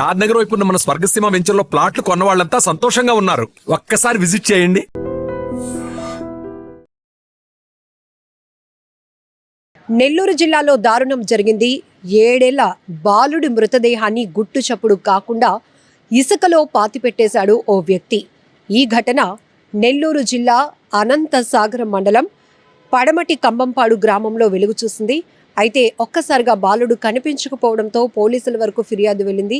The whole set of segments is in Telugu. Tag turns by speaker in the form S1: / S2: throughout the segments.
S1: షాద్ నగర్ వైపు ఉన్న మన స్వర్గసీమ వెంచర్లో ప్లాట్లు కొన్న వాళ్ళంతా సంతోషంగా ఉన్నారు. ఒక్కసారి విజిట్ చేయండి.
S2: నెల్లూరు జిల్లాలో దారుణం జరిగింది. ఏడేళ్ళ బాలుడి మృతదేహాన్ని గుట్టు చప్పుడు కాకుండా ఇసుకలో పాతిపెట్టేశాడు ఓ వ్యక్తి. ఈ ఘటన నెల్లూరు జిల్లా అనంతసాగరం మండలం పడమటి కంబంపాడు గ్రామంలో వెలుగు చూసింది అయితే ఒక్కసారిగా బాలుడు కనిపించకపోవడంతో పోలీసుల వరకు ఫిర్యాదు వెళ్ళింది.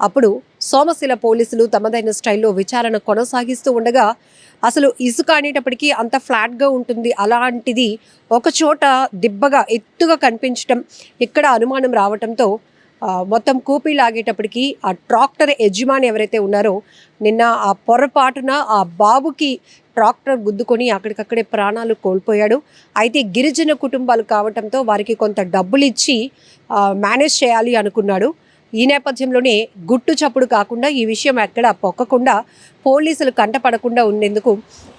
S2: అప్పుడు సోమశిల పోలీసులు తమదైన స్టైల్లో విచారణ కొనసాగిస్తూ ఉండగా అసలు ఇసుక అనేటప్పటికీ అంత ఫ్లాట్గా ఉంటుంది. అలాంటిది ఒక చోట దిబ్బగా ఎత్తుగా కనిపించటం ఇక్కడ అనుమానం రావటంతో మొత్తం కూపీ లాగేటప్పటికి ఆ ట్రాక్టర్ యజమాని ఎవరైతే ఉన్నారో నిన్న ఆ పొరపాటున ఆ బాబుకి ట్రాక్టర్ గుద్దుకొని అక్కడికక్కడే ప్రాణాలు కోల్పోయాడు. అయితే గిరిజన కుటుంబాలు కావటంతో వారికి కొంత డబ్బులు ఇచ్చి మేనేజ్ చేయాలి అనుకున్నాడు. ఈ నేపథ్యంలోనే గుట్టు చప్పుడు కాకుండా ఈ విషయం ఎక్కడ పొక్కకుండా పోలీసులు కంటపడకుండా ఉండేందుకు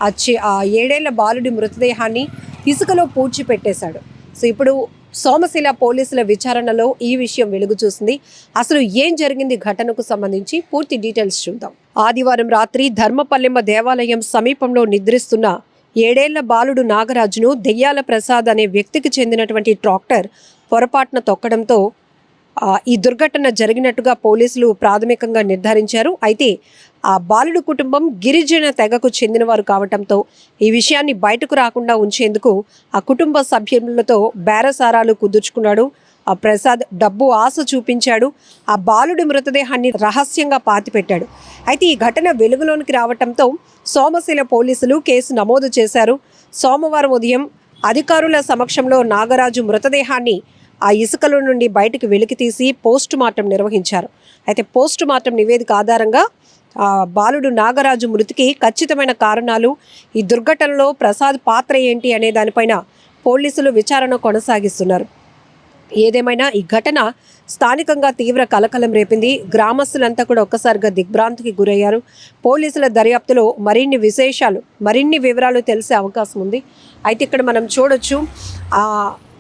S2: ఆ ఏడేళ్ళ బాలుడి మృతదేహాన్ని ఇసుకలో పూడ్చిపెట్టేశాడు. సో ఇప్పుడు సోమశిల పోలీసుల విచారణలో ఈ విషయం వెలుగు చూసింది. అసలు ఏం జరిగింది ఘటనకు సంబంధించి పూర్తి డీటెయిల్స్ చూద్దాం. ఆదివారం రాత్రి ధర్మపల్లెమ్మ దేవాలయం సమీపంలో నిద్రిస్తున్న ఏడేళ్ళ బాలుడు నాగరాజును దెయ్యాల ప్రసాద్ అనే వ్యక్తికి చెందినటువంటి ట్రాక్టర్ పొరపాటున తొక్కడంతో ఈ దుర్ఘటన జరిగినట్టుగా పోలీసులు ప్రాథమికంగా నిర్ధారించారు. అయితే ఆ బాలుడు కుటుంబం గిరిజన తెగకు చెందినవారు కావటంతో ఈ విషయాన్ని బయటకు రాకుండా ఉంచేందుకు ఆ కుటుంబ సభ్యులతో బేరసారాలు కుదుర్చుకున్నాడు. ఆ ప్రసాద్ డబ్బు ఆశ చూపించాడు. ఆ బాలుడి మృతదేహాన్ని రహస్యంగా పాతిపెట్టాడు. అయితే ఈ ఘటన వెలుగులోనికి రావటంతో సోమశిల పోలీసులు కేసు నమోదు చేశారు. సోమవారం ఉదయం అధికారుల సమక్షంలో నాగరాజు మృతదేహాన్ని ఆ ఇసుకలో నుండి బయటకు వెలికి తీసి పోస్ట్ మార్టం నిర్వహించారు. అయితే పోస్టుమార్టం నివేదిక ఆధారంగా బాలుడు నాగరాజు మృతికి ఖచ్చితమైన కారణాలు ఈ దుర్ఘటనలో ప్రసాద్ పాత్ర ఏంటి అనే దానిపైన పోలీసులు విచారణ కొనసాగిస్తున్నారు. ఏదేమైనా ఈ ఘటన స్థానికంగా తీవ్ర కలకలం రేపింది. గ్రామస్తులంతా కూడా ఒక్కసారిగా దిగ్భ్రాంతికి గురయ్యారు. పోలీసుల దర్యాప్తులో మరిన్ని విశేషాలు మరిన్ని వివరాలు తెలిసే అవకాశం ఉంది. అయితే ఇక్కడ మనం చూడొచ్చు ఆ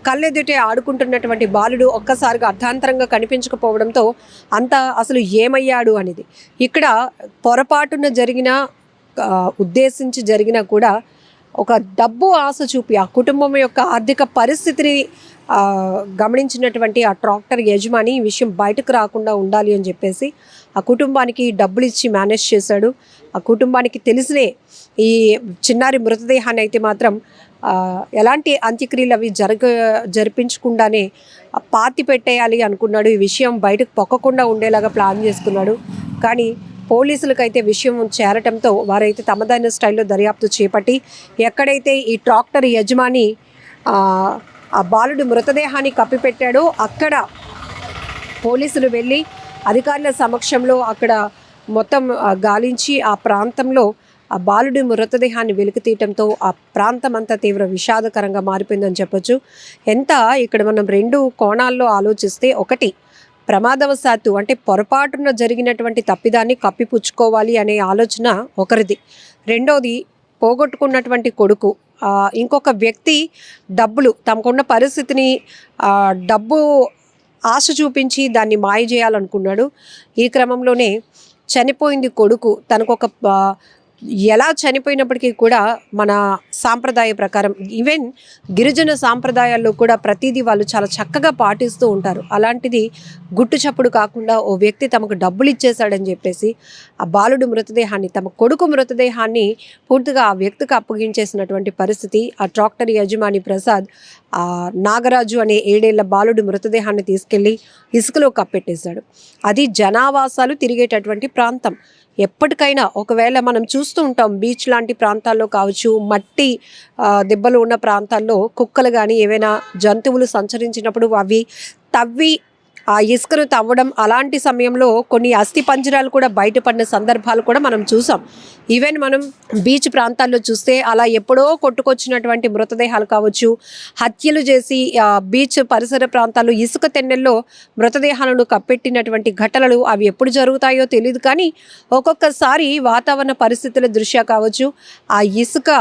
S2: కళ్ళెదుటే ఆడుకుంటున్నటువంటి బాలుడు ఒక్కసారిగా అర్ధాంతరంగా కనిపించకపోవడంతో అంత అసలు ఏమయ్యాడు అనేది. ఇక్కడ పొరపాటున జరిగిన ఉద్దేశించి జరిగినా కూడా ఒక డబ్బు ఆశ చూపి ఆ కుటుంబం యొక్క ఆర్థిక పరిస్థితిని గమనించినటువంటి ఆ ట్రాక్టర్ యజమాని ఈ విషయం బయటకు రాకుండా ఉండాలి అని చెప్పేసి ఆ కుటుంబానికి డబ్బులు ఇచ్చి మేనేజ్ చేశాడు. ఆ కుటుంబానికి తెలిసినే ఈ చిన్నారి మృతదేహాన్ని అయితే మాత్రం ఎలాంటి అంత్యక్రియలు అవి జరగ జరిపించకుండానే పాతి పెట్టేయాలి అనుకున్నాడు. ఈ విషయం బయటకు పొక్కకుండా ఉండేలాగా ప్లాన్ చేసుకున్నాడు. కానీ పోలీసులకైతే విషయం చేరటంతో వారైతే తమదైన స్టైల్లో దర్యాప్తు చేపట్టి ఎక్కడైతే ఈ ట్రాక్టర్ యజమాని ఆ, బాలుడు బాలుడి మృతదేహాన్ని కప్పిపెట్టాడో. అక్కడ పోలీసులు వెళ్ళి అధికారుల సమక్షంలో అక్కడ మొత్తం గాలించి ఆ ప్రాంతంలో ఆ బాలుడి మృతదేహాన్ని వెలికితీయటంతో ఆ ప్రాంతం అంతా తీవ్ర విషాదకరంగా మారిపోయిందని చెప్పొచ్చు. ఎంత ఇక్కడ మనం రెండు కోణాల్లో ఆలోచిస్తే ఒకటి ప్రమాదవశాత్తు అంటే పొరపాటున జరిగినటువంటి తప్పిదాన్ని కప్పిపుచ్చుకోవాలి అనే ఆలోచన ఒకరిది. రెండోది పోగొట్టుకున్నటువంటి కొడుకు ఇంకొక వ్యక్తి డబ్బులు తమకున్న పరిస్థితిని డబ్బు ఆశ చూపించి దాన్ని మాయ చేయాలనుకున్నాడు. ఈ క్రమంలోనే చనిపోయింది కొడుకు తనకొక ఎలా చనిపోయినప్పటికీ కూడా మన సాంప్రదాయ ప్రకారం ఈవెన్ గిరిజన సాంప్రదాయాల్లో కూడా ప్రతిదీ వాళ్ళు చాలా చక్కగా పాటిస్తూ ఉంటారు. అలాంటిది గుట్టు చప్పుడు కాకుండా ఓ వ్యక్తి తమకు డబ్బులు ఇచ్చేశాడని చెప్పేసి ఆ బాలుడు మృతదేహాన్ని తమ కొడుకు మృతదేహాన్ని పూర్తిగా ఆ వ్యక్తికి అప్పగించేసినటువంటి పరిస్థితి ఆ ట్రాక్టర్ యజమాని ప్రసాద్ ఆ నాగరాజు అనే ఏడేళ్ళ బాలుడి మృతదేహాన్ని తీసుకెళ్ళి ఇసుకలో కప్పెట్టేశాడు. అది జనావాసాలు తిరిగేటటువంటి ప్రాంతం. ఎప్పటికైనా ఒకవేళ మనం చూస్తూ ఉంటాం బీచ్ లాంటి ప్రాంతాల్లో కావచ్చు మట్టి దెబ్బలు ఉన్న ప్రాంతాల్లో కుక్కలు కానీ ఏవైనా జంతువులు సంచరించినప్పుడు అవి తవ్వి ఆ ఇసుకను తవ్వడం అలాంటి సమయంలో కొన్ని అస్థి పంజరాలు కూడా బయటపడిన సందర్భాలు కూడా మనం చూసాం. ఈవెన్ మనం బీచ్ ప్రాంతాల్లో చూస్తే అలా ఎప్పుడో కొట్టుకొచ్చినటువంటి మృతదేహాలు కావచ్చు హత్యలు చేసి బీచ్ పరిసర ప్రాంతాల్లో ఇసుక తెన్నెల్లో మృతదేహాలను కప్పెట్టినటువంటి ఘటనలు అవి ఎప్పుడు జరుగుతాయో తెలియదు కానీ ఒక్కొక్కసారి వాతావరణ పరిస్థితుల దృష్ట్యా కావచ్చు ఆ ఇసుక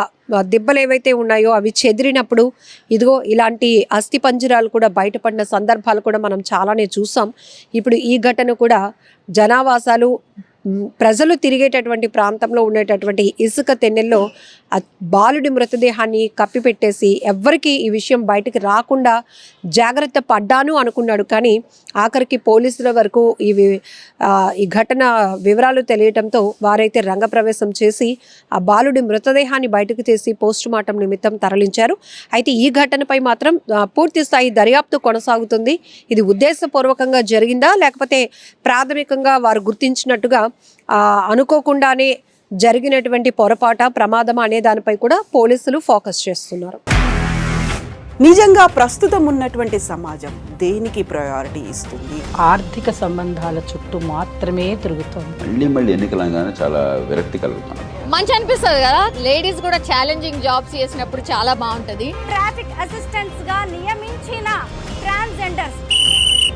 S2: దిబ్బలు ఏవైతే ఉన్నాయో అవి చెదిరినప్పుడు ఇదిగో ఇలాంటి అస్థి పంజరాలు కూడా బయటపడిన సందర్భాలు కూడా మనం చాలానే చూసాం. ఇప్పుడు ఈ ఘటన కూడా జనావాసాలు ప్రజలు తిరిగేటటువంటి ప్రాంతంలో ఉండేటటువంటి ఇసుక తెన్నెల్లో ఆ బాలుడి మృతదేహాన్ని కప్పిపెట్టేసి ఎవ్వరికి ఈ విషయం బయటకు రాకుండా జాగ్రత్త పడ్డాను అనుకున్నాడు. కానీ ఆఖరికి పోలీసుల వరకు ఇవి ఈ ఘటన వివరాలు తెలియటంతో వారైతే రంగప్రవేశం చేసి ఆ బాలుడి మృతదేహాన్ని బయటకు తీసి పోస్ట్ మార్టం నిమిత్తం తరలించారు. అయితే ఈ ఘటనపై మాత్రం పూర్తి స్థాయి దర్యాప్తు కొనసాగుతుంది. ఇది ఉద్దేశపూర్వకంగా జరిగిందా? లేకపోతే ప్రాథమికంగా వారు గుర్తించినట్టుగా అనుకోకుండానే జరిగినటువంటి పొరపాట ప్రమాదమా అనే దానిపై కూడా పోలీసులు ఫోకస్ చేస్తున్నారు.
S3: నిజంగా ప్రస్తుతం ఉన్నటువంటి సమాజం దేనికి ప్రయారిటీ ఇస్తుంది?
S4: ఆర్థిక సంబంధాల చుట్టూ మాత్రమే తిరుగుతోంది.
S5: మళ్ళీ మళ్ళీ ఎన్నికలంగానే చాలా విరక్తి
S6: మంచి అనిపిస్తుంది కదా? లేడీస్ కూడా ఛాలెంజింగ్ జాబ్స్ చేసినప్పుడు చాలా బాగుంటది.
S7: ట్రాఫిక్ అసిస్టెంట్స్గా నియమించిన ట్రాన్స్జెండర్స్